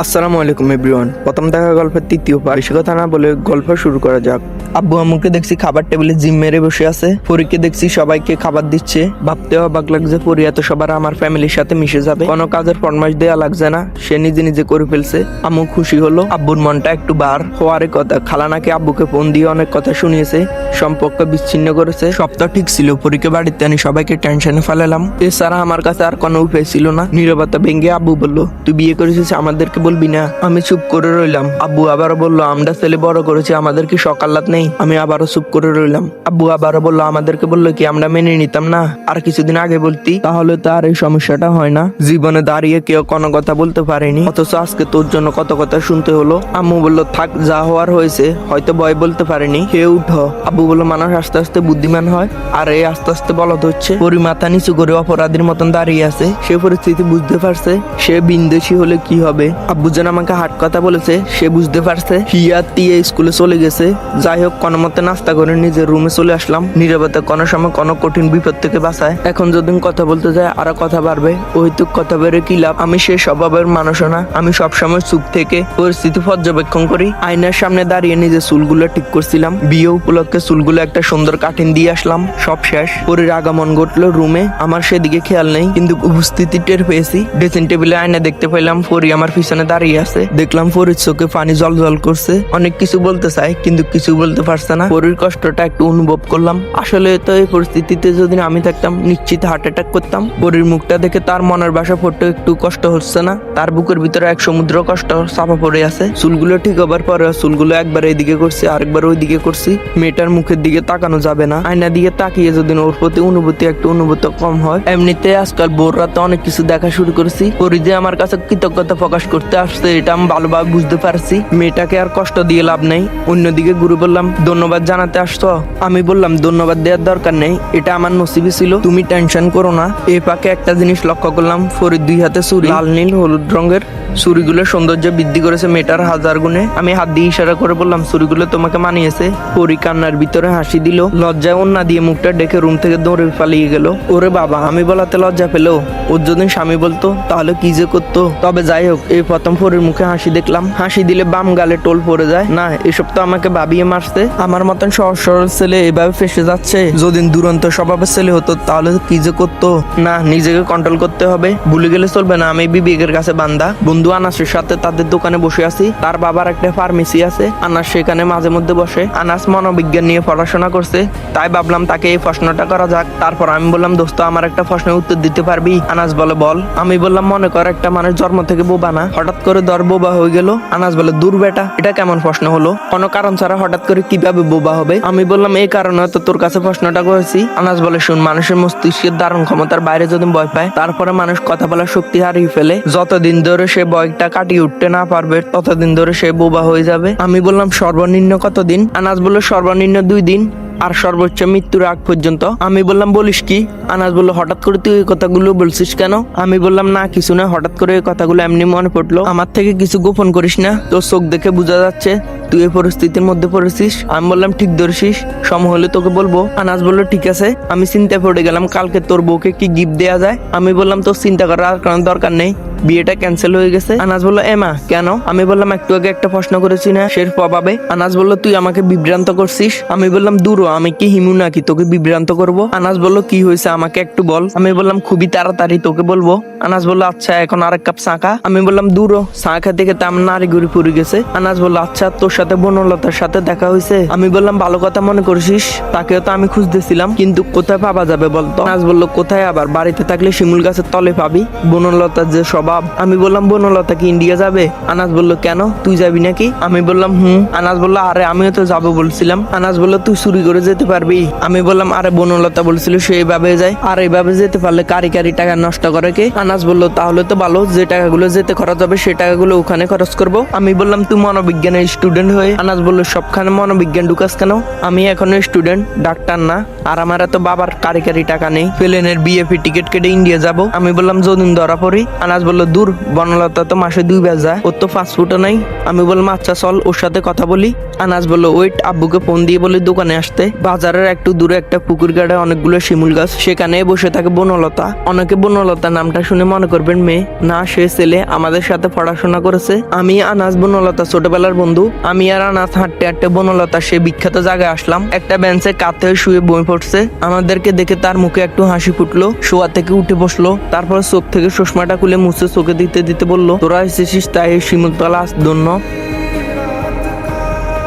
আসসালামু আলাইকুম, এভরিওয়ান। প্রথম দেখা গল্পের তৃতীয় পার বেশি কথা না বলে গল্প শুরু করা যাক। আব্বু আম্মুকে দেখছি খাবার টেবিলে জিম মেরে বসে আছে। পরীকে দেখছি সবাইকে খাবার দিচ্ছে। ভাবতে অবাক লাগছে, পরি এত সবার আমার ফ্যামিলির সাথে মিশে যাবে। কোনো কাজের ফরমাইশ দেওয়া লাগছে না। সে নিজে নিজে করে ফেলছে। আম্মু খুশি হলো। আব্বুর মনটা একটু বার। হওয়ার কথা খালা নাকি আব্বুকে ফোন দিয়ে অনেক কথা শুনিয়েছে, সম্পর্ক বিচ্ছিন্ন করেছে। সব তো ঠিক ছিল, পরীকে বাড়িতে আমি সবাইকে টেনশনে ফেলালাম। এছাড়া আমার কাছে আর কোনো উপায় ছিল না। নীরবতা ভেঙে আব্বু বলল, তুই বিয়ে করেছিস, আমাদেরকে বলবি না? আমি চুপ করে রইলাম। আব্বু আবারও বলল, আমরা ছেলে বড় করেছি, আমাদের কি সকালাত নেই? আমি আবারও চুপ করে রইলাম। আব্বু আবারও বলল, আমাদেরকে বলল কি, আমরা মেনে নিতাম না? আর কিছুদিন আগে বলতি, তাহলে তো আর এই সমস্যাটা হয় না। জীবনে দাঁড়িয়ে কেউ কোনো কথা বলতে পারেনি। অথচ আজকে তোর জন্য কত কথা শুনতে হলো। আম্মু বলল, থাক, যা হওয়ার হয়েছে, হয়তো ভয় বলতে পারেনি। হে উঠো আব্বু বলল, মানুষ আস্তে আস্তে বুদ্ধিমান হয়, আর এই আস্তে আস্তে বলদ হচ্ছে। পরি মাথা নিচু করে অপরাধীর মতন দাঁড়িয়ে আছে। সে পরিস্থিতি বুঝতে পারছে, সে বিন্দেশি হলে কি হবে? আব্বু যেন আমাকে হাট কথা বলেছে, সে বুঝতে পারছে। হিয়া দিয়ে স্কুলে চলে গেছে। যাই হোক, কোনো মতে নাস্তা করে নিজের রুমে চলে আসলাম। নীরবতা কোনো সময় কোনো কঠিন বিপদ থেকে বাঁচায়। এখন যদি কথা বলতে যায়, আরও কথা বাড়বে। ওইটুক কথা বেড়ে কি লাভ? আমি সে স্বভাবের মানুষও না। আমি সবসময় চুপ থেকে পরিস্থিতি পর্যবেক্ষণ করি। আয়নার সামনে দাঁড়িয়ে নিজের চুলগুলো ঠিক করছিলাম। বিয়ে উপলক্ষে চুলগুলো একটা সুন্দর কাটিং দিয়ে আসলাম। সব শেষ। পরির আগমন ঘটলো রুমে আমার সেদিকে খেয়াল নেই, কিন্তু উপস্থিতি টের পেয়েছি। ড্রেসিং টেবিলে আয়না দেখতে পেলাম। ফরি আমার পিছনে দাঁড়িয়ে আছে। দেখলাম ফরির চোখে পানি জল জল করছে। অনেক কিছু বলতে চাই কিন্তু কিছু বলতে পারছে না। ফরির কষ্টটা একটু অনুভব করলাম। আসলে তো এই পরিস্থিতিতে যদি আমি থাকতাম, নিশ্চিত হার্ট অ্যাটাক করতাম। পরির মুখটা দেখে তার মনের বাসা পড়তে একটু কষ্ট হচ্ছে না। তার বুকের ভিতরে এক সমুদ্র কষ্ট চাপা পড়ে আছে। চুলগুলো ঠিক হবার পরে চুলগুলো একবার এইদিকে করছি, আরেকবার ওই দিকে করছি। মেয়েটার মুখের দিকে তাকানো যাবে না। আয়না দিকে তাকিয়ে যদি ওর প্রতি অনুভূতি একটু অনুভূত কম হয়, এমনিতে আজকাল ভোর রাতে অনেক কিছু দেখা শুরু করেছি। যে আমার কাছে কৃতজ্ঞতা প্রকাশ করতে আসছে, এটা আমি ভালোভাবে বুঝতে পারছি। মেয়েটাকে আর কষ্ট দিয়ে লাভ নেই। অন্যদিকে গুরু বললাম, ধন্যবাদ জানাতে আসছো। আমি বললাম, ধন্যবাদ দেওয়ার দরকার নেই। এটা আমার নসিবি ছিল। তুমি টেনশন করো না। এ পাকে একটা জিনিস লক্ষ্য করলাম, ফরিদ দুই হাতে সুর লাল, নীল, হলুদ রঙের। ছুরিগুলো সৌন্দর্য বৃদ্ধি করেছে মেটার হাজার গুণে। আমি হাত দিয়ে ইশারা করে বললাম ছুরিগুলো তোমাকে মানিয়েছে? পরি কান্নার ভিতরে হাসি দিল। লজ্জায় অন্যা দিয়ে মুখটা ডেকে রুম থেকে দৌড়ে পালিয়ে গেল। ওরে বাবা, আমি বলাতে লজ্জা পেল। ওর যদি স্বামী বলতো, তাহলে কি যে করতো? তবে যাই হোক, এই প্রথম পরির মুখে হাসি দেখলাম। হাসি দিলে বাম গালে টোল পড়ে যায়। না, এসব তো আমাকে ভাবিয়ে মারছে। আমার মতন সহজ সরল ছেলে এভাবে ফেসে যাচ্ছে। যদি দুরন্ত স্বভাবের ছেলে হতো, তাহলে কি যে করতো? না, নিজেকে কন্ট্রোল করতে হবে। ভুলে গেলে চলবে না। আমি বিবেকের কাছে বান্দা। বন্ধু আনাসের সাথে তাদের দোকানে বসে আছি। তার বাবার একটা ফার্মেসি আছে। আনাস সেখানে মাঝে মধ্যে বসে। আনাস মনোবিজ্ঞান নিয়ে পড়াশোনা করছে। তাই ভাবলাম তাকে এই প্রশ্নটা করা যাক। তারপর আমি বললাম, দোস্ত, আমার একটা প্রশ্নের উত্তর দিতে পারবি? আনাস বলে, বল। আমি বললাম, মনে কর, একটা মানুষ জন্ম থেকে বোবা না। হঠাৎ করে দর বোবা হয়ে গেল। আনাস বলে, দূর বেটা, এটা কেমন প্রশ্ন হলো? কোনো কারণ ছাড়া হঠাৎ করে কীভাবে বোবা হবে? আমি বললাম, এই কারণে তো তোর কাছে প্রশ্নটা করেছি। আনাস বলে, শুন, মানুষের মস্তিষ্কের দারুণ ক্ষমতার বাইরে যদি ভয় পায়, তারপরে মানুষ কথা বলার শক্তি হারিয়ে ফেলে। যতদিন ধরে সে ভয়টা কাটিয়ে উঠতে না পারবে, ততদিন ধরে সে বোবা হয়ে যাবে। আমি বললাম, সর্বনিম্ন কতদিন? আনাজ বলল, সর্বনিম্ন দুই দিন। আর সর্বোচ্চ মৃত্যুর আগ পর্যন্ত আমি বললাম বলিস কি? আনাজ বলল হঠাৎ করে তুই কথাগুলো বলছিস কেন? আমি বললাম না কিছু না হঠাৎ করে এই কথাগুলো এমনি মনে পড়ল। আমার থেকে কিছু গোপন করিস না। তোর চোখ দেখে বোঝা যাচ্ছে তুই এই পরিস্থিতির মধ্যে পড়েছিস। আমি বললাম ঠিক ধরেছিস সম হলে তোকে বলব। আনাজ বলল ঠিক আছে। আমি চিন্তায় পড়ে গেলাম কালকে তোর বউকে কি গিফট দেওয়া যায়? আমি বললাম তোর চিন্তা করার কোনো দরকার নেই। বিয়েটা ক্যান্সেল হয়ে গেছে। আনাজ বলল এমা কেন? আমি বললাম একটু আগে একটা প্রশ্ন করেছি না সের প্রভাবে। আনাজ বলল তুই আমাকে বিভ্রান্ত করছিস? আমি বললাম দূর হ, আমি কি হিমু নাকি তোকে বিভ্রান্ত করব? আনাস বলল, কি হয়েছে? আমাকে একটু বল। আমি বললাম, খুবই তাড়াতাড়ি তোকে বলব। আনাস বলল আচ্ছা এখন আরেক কাপ খা। আমি বললাম, দূর চা খেতে খেতে আমার নারী ঘুরি ফুরে গেছে। আনাস বলল আচ্ছা তোর সাথে বনলতার সাথে দেখা হয়েছে? আমি বললাম, ভালো কথা মনে করছিস, তাকেও তো আমি খুঁজতেছিলাম, কিন্তু কোথায় পাওয়া যাবে বলতো? আনাস বলল, কোথায় আবার? বাড়িতে থাকলে শিমুল গাছের তলে পাবি, বনলতার যে স্বভাব। আমি বললাম, বনলতা কি ইন্ডিয়া যাবে? আনাস বলল, কেন? তুই যাবি নাকি? আমি বললাম, হুম। আনাস বলল, আরে, আমিও তো যাব বলছিলাম। আনাস বলল, তুই চুরি করে যেতে পারবি? আমি বললাম, আরে বনলতা বলছিল সে এইভাবে যায়। আর এইভাবে যেতে পারলে কারি কারি টাকা নষ্ট করে কে? আনাস বলল, তাহলে তো ভালো, যে টাকাগুলো যেতে খরচ হবে সেই টাকাগুলো ওখানে খরচ করব। আমি বললাম, তুই মনোবিজ্ঞানের স্টুডেন্ট হয়ে? আনাজ বলল, সবখানে মনোবিজ্ঞান ঢুকাস কেন? আমি এখনও স্টুডেন্ট ডাক্তার না। আর আমার এত বাবার কারি কারি টাকা নেই। প্লেনের বিএফি টিকিট কেটে ইন্ডিয়া যাব। আমি বললাম যদিন ধরা পড়ি? আনাজ বলল, দূর, বনলতা তো মাসে দুই যায়। ওর তো ফাস্টফুডও নাই। আমি বললাম আচ্ছা চল, ওর সাথে কথা বলি। আনাজ বলল, ওয়েট, আব্বুকে ফোন দিয়ে বলে, দোকানে আসতে। বাজারের একটু দূরে একটা পুকুর গাড়ে অনেকগুলো শিমুল গাছ, সেখানে বসে থাকে বনলতা। অনেকে বনলতা নামটা শুনে মনে করবেন, মেয়ে, না, সে ছেলে আমাদের সাথে পড়াশোনা করেছে। আমি আনাজ বনলতা, ছোটবেলার বন্ধু। আমি আর আনাজ হাঁটতে হাঁটতে বনলতা, সে বিখ্যাত জায়গায় আসলাম। একটা বেঞ্চে কাতে শুয়ে বই পড়ছে। আমাদেরকে দেখে তার মুখে একটু হাসি ফুটলো। শোয়া থেকে উঠে বসল। তারপর চোখ থেকে চশমাটা খুলে মুছে চোখে দিতে দিতে বলল, তোরা এসেছিস তাই শিমুলতলা ধন্য।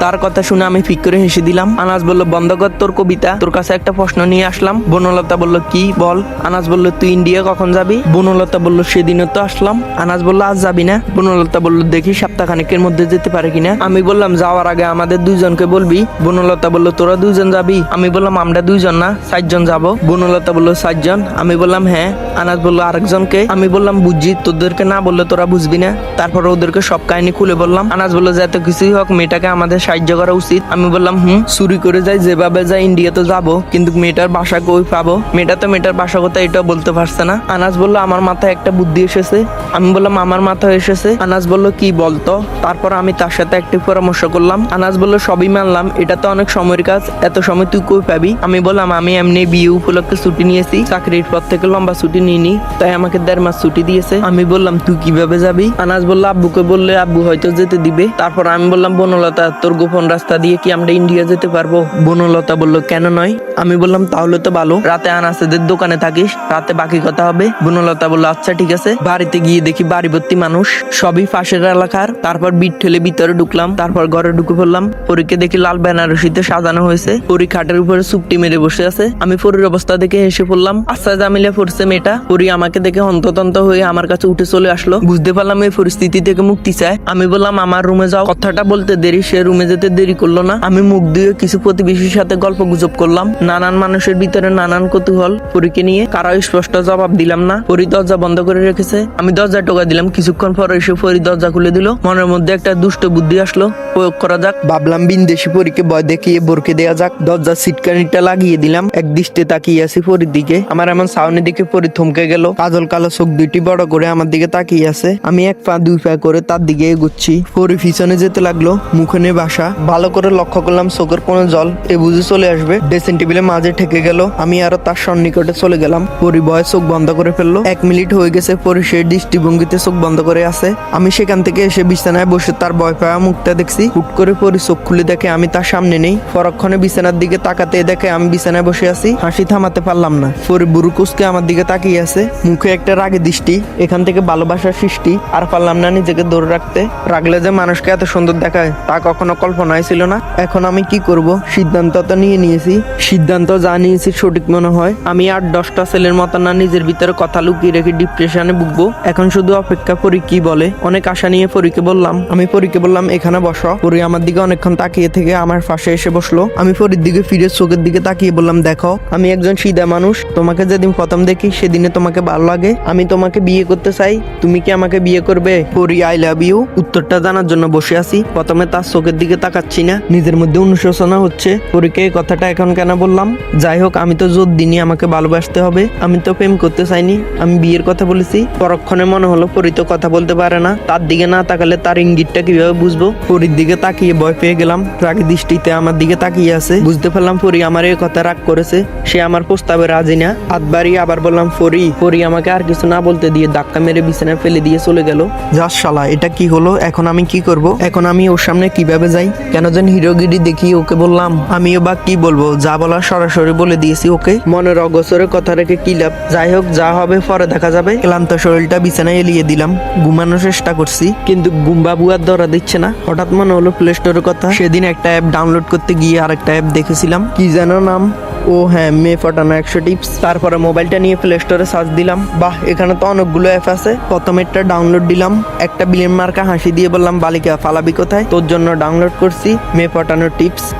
তার কথা শুনে আমি ফিক করে হেসে দিলাম। আনাজ বলল, বন্ধ কর তোর কবিতা, তোর কাছে একটা প্রশ্ন নিয়ে আসলাম। বনলতা বলল, কি? বল। আনাজ বলল, তুই ইন্ডিয়া কখন যাবি? বনলতা বলল, সেদিনও তো আসলাম। আনাজ বলল, আজ যাবি না। বনলতা বলল, দেখি সপ্তাহখানেকের মধ্যে যেতে পারে কিনা। আমি বললাম, যাওয়ার আগে আমাদের দুইজনকে বলবি? বনলতা বলল, তোরা দুইজন যাবি? আমি বললাম, আমরা দুইজন না, চারজন যাব। বনলতা বলল, চারজন? আমি বললাম হ্যাঁ। আনাজ বলল, আরেকজনকে? আমি বললাম বুঝছি তোদেরকে না বললে তোরা বুঝবি না? তারপরে ওদেরকে সব কাহিনী খুলে বললাম। আনাজ বলল যে এত কিছুই হোক, মেয়েটাকে আমাদের সাহায্য করা উচিত। আমি বললাম, হুম, চুরি করে যাই, যেভাবে যাই, ইন্ডিয়াতে যাব। কিন্তু মেয়েটার বাসা কই পাবো? মেয়েটা তো মেয়েটার বাসা কোথায় এটা বলতে পারছে না। আনাজ বলল, আমার মাথায় একটা বুদ্ধি এসেছে। আমি বললাম, আমার মাথায় এসেছে? আনাজ বলল, কি বলতো? তারপর আমি তার সাথে একটি পরামর্শ করলাম। আনাজ বলল, সবই মানলাম। এটা তো অনেক সময়ের কাজ। এত সময় তুই কই পাবি? আমি বললাম, আমি এমনি বিয়ে উপলক্ষে ছুটি নিয়েছি। চাকরির পর থেকে লম্বা ছুটি নিইনি। তাই আমাকে দেড় মাস ছুটি দিয়েছে। আমি বললাম, তুই কীভাবে যাবি? আনাজ বলল, আব্বুকে বললে আব্বু হয়তো যেতে দিবে। তারপর আমি বললাম, বনলতা, তোর গোপন রাস্তা দিয়ে কি আমরা ইন্ডিয়া যেতে পারব? বনলতা বলল, কেন নয়? আমি বললাম, তাহলে তো ভালো। রাতে আনাসেদের দোকানে থাকিস, রাতে বাকি কথা হবে। বনলতা বলল আচ্ছা ঠিক আছে। বাড়িতে গিয়ে দেখি বাড়ি মানুষ। সবই পাশের এলাকার। তারপর বিট ঠেলে ভিতরে ঢুকলাম। তারপর ঘরে ঢুকে পড়লাম। পরীকে দেখি লাল বেনারসিতে সাজানো হয়েছে। পরি খাটের উপরে সুপটি মেরে বসে আছে। আমি পরির অবস্থা দেখে হেসে পড়লাম আচ্ছা জামিলা পড়ছে মেয়েটা। পরি আমাকে দেখে হন্ততন্ত হয়ে আমার কাছে উঠে চলে আসলো। বুঝতে পারলাম এই পরিস্থিতি থেকে মুক্তি চায়। আমি বললাম, আমার রুমে যাও। কথাটা বলতে দেরি, সে রুমে যেতে দেরি করল না। আমি মুখ দিয়ে কিছু প্রতিবেশীর সাথে গল্প গুজব করলাম। নানান মানুষের ভিতরে নানান কৌতূহল। পরীকে নিয়ে কারও স্পষ্ট জবাব দিলাম না। পরি দরজা বন্ধ করে রেখেছে। আমি দরজা টোকা দিলাম। কিছুক্ষণ পর এসে পরি দরজা খুলে দিল। মনের মধ্যে একটা দুষ্ট বুদ্ধি আসলো। প্রয়োগ করা যাক। ভাবলাম বিন্দেশি পরীকে ভয় দেখিয়ে বোরকে দেওয়া যাক। দরজার সিটকানিটা লাগিয়ে দিলাম। এক দৃষ্টে তাকিয়ে আছি পরির দিকে। আমার এমন সাউনের দিকে পরি থমকে গেল। কাজল কালো চোখ দুইটি বড় করে আমার দিকে তাকিয়ে আছে। আমি এক পা দুই পা করে তার দিকে এগুচ্ছি। পরি পিছনে যেতে লাগল। মুখনে বাসা ভালো করে লক্ষ্য করলাম চোখের কোনো জল। এ বুঝে চলে আসবে। ড্রেসিং টেবিলের মাঝে ঠেকে গেল। আমি আরও তার সন্নিকটে চলে গেলাম। পরি চোখ বন্ধ করে ফেলল। এক মিনিট হয়ে গেছে পরি সে দৃষ্টিভঙ্গিতে চোখ বন্ধ করে আছে। আমি সেখান থেকে এসে বিছানায় বসে তার ভয় পাওয়া মুখটা দেখছি। হুট করে পরি চোখ খুলে দেখে আমি তার সামনে নেই। পরক্ষণে বিছানার দিকে তাকাতে দেখে আমি বিছানায় বসে আছি। হাসি থামাতে পারলাম না। পরি বুড়ো কুসকে আমার দিকে তাকিয়ে আছে। মুখে একটা রাগে দৃষ্টি। এখান থেকে ভালোবাসার সৃষ্টি। আর পারলাম না নিজেকে ধরে রাখতে। রাগলে যে মানুষকে এত সুন্দর দেখায়, তা কখনো কল্পনায় ছিল না। এখন আমি কি করব? সিদ্ধান্ত তো নিয়ে নিয়েছি। সিদ্ধান্ত যা নিয়েছি সঠিক মনে হয়। আমি আর দশটা ছেলের মতো না নিজের ভিতরে কথা লুকিয়ে রেখে ডিপ্রেশনে ভুগবো। এখন শুধু অপেক্ষা করি কি বলে। অনেক আশা নিয়ে পরীকে বললাম, আমি পরীকে বললাম, এখানে বসো। পরি আমার দিকে অনেকক্ষণ তাকিয়ে থেকে আমার পাশে এসে বসল। আমি পরীর দিকে ফিরে চোখের দিকে তাকিয়ে বললাম, দেখো, আমি একজন সিধা মানুষ। তোমাকে যেদিন প্রথম দেখি, সেদিনে তোমাকে ভালো লাগে। আমি তোমাকে বিয়ে করতে চাই। তুমি কি আমাকে বিয়ে করবে? পরি আই লাভ ইউ উত্তরটা জানার জন্য বসে আছি। প্রথমে তার চোখের দিকে তাকাচ্ছি না। নিজের মধ্যে অনুশোচনা হচ্ছে। পরীকে এই কথাটা এখন কেন বললাম? যাই হোক, আমি তো জোর দিনই আমাকে ভালোবাসতে হবে। আমি তো প্রেম করতে চাইনি। আমি বিয়ের কথা বলেছি। পরক্ষণে মনে হলো পরি তো কথা বলতে পারে না। তার দিকে না তাকালে তার ইঙ্গিতটা কীভাবে বুঝব? পরির দিকে তাকিয়ে ভয় পেয়ে গেলাম। রাগি দৃষ্টিতে আমার দিকে তাকিয়ে আছে। বুঝতে পারলাম পরি আমার এই কথা রাগ করেছে। সে আমার প্রস্তাবে রাজি না। হাত বাড়িয়ে আবার বললাম, পরি পরি আমাকে আর কিছু না বলতে দিয়ে ধাক্কা মেরে বিছানায় ফেলে দিয়ে চলে গেল। যাস শালা, এটা কি হলো? এখন আমি কি করব? এখন আমি ওর সামনে কীভাবে যাই? কেন যেন হিরোগিরি দেখি ওকে বললাম, আমিও বা কি বলব? যা বলার সরাসরি বলে দিয়েছি ওকে। মনের অগসরে কথা রেখে কি লাভ? যাই হোক, যা হবে, পরে দেখা যাবে। ক্লান্ত শরীরটা বিছানায় এলিয়ে দিলাম। ঘুমানোর চেষ্টা করছি, কিন্তু গুম্বাবু আর ধরা দিচ্ছে না। হঠাৎ মনে হলো প্লে স্টোরের কথা। সেদিন একটা অ্যাপ ডাউনলোড করতে গিয়ে আরেকটা অ্যাপ দেখেছিলাম। কি যেন নাম? ও হ্যাঁ মেয়ে ফটানো একশো টিপস। তারপরে মোবাইলটা নিয়ে প্লে স্টোরে সার্চ দিলাম। বাহ, এখানে তো অনেকগুলো অ্যাপ আছে। প্রথমে একটা ডাউনলোড দিলাম। একটা বিলেন মার্কা হাসি দিয়ে বললাম, বালিকা, ফালাবি কোথায়? তোর জন্য ডাউনলোড করছি মেয়ে ফটানোর টিপস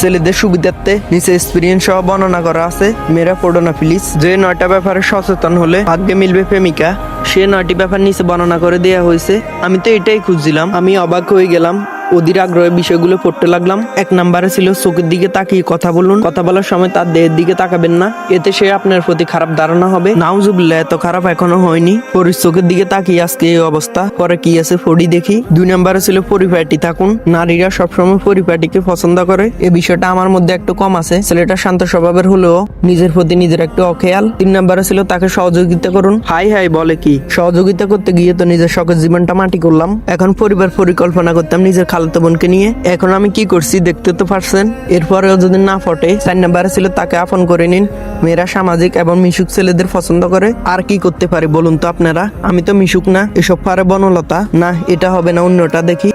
ছেলেদের সুবিধার্থে নিচে এক্সপিরিয়েন্স সহ বর্ণনা করা আছে। মেয়েরা পড়ো না প্লিজ যে নয়টা ব্যাপারে সচেতন হলে ভাগ্যে মিলবে প্রেমিকা। সে নয়টি ব্যাপার নিচে বর্ণনা করে দেওয়া হয়েছে। আমি তো এটাই খুঁজছিলাম। আমি অবাক হয়ে গেলাম। অধীর আগ্রহে বিষয়গুলো পড়তে লাগলাম। এক নম্বরে ছিল চোখের দিকে তাকিয়ে কথা বলুন। কথা বলার সময় তার দেহের দিকে তাকাবেন না। এতে সে আপনার প্রতি খারাপ ধারণা হবে। নাও নাউজুবিল্লাহ এত খারাপ এখনও হয়নি। পরির চোখের দিকে তাকিয়ে আজকে এই অবস্থা। পরে কি আছে ফড়ি দেখি। দুই নম্বরে ছিল পরিপাটি থাকুন। নারীরা সবসময় পরিপাটিকে পছন্দ করে। এ বিষয়টা আমার মধ্যে একটু কম আছে। ছেলেটা শান্ত স্বভাবের হলেও নিজের প্রতি নিজের একটু অখেয়াল। তিন নম্বরে ছিল তাকে সহযোগিতা করুন। হাই হাই বলে কি? সহযোগিতা করতে গিয়ে তো নিজের শখের জীবনটা মাটি করলাম। এখন পরিবার পরিকল্পনা করতাম নিজের খালাতো বোনকে নিয়ে। এখন আমি কি করছি দেখতে তো পারছেন? এরপরেও যদি না ফটে চার নাম্বারে ছিল, তাকে আপন করে নিন। মেয়েরা সামাজিক এবং মিশুক ছেলেদের পছন্দ করে। আর কি করতে পারে বলুন তো আপনারা? আমি তো মিশুক না, এসব পারে বনলতা। না, এটা হবে না অন্যটা দেখি।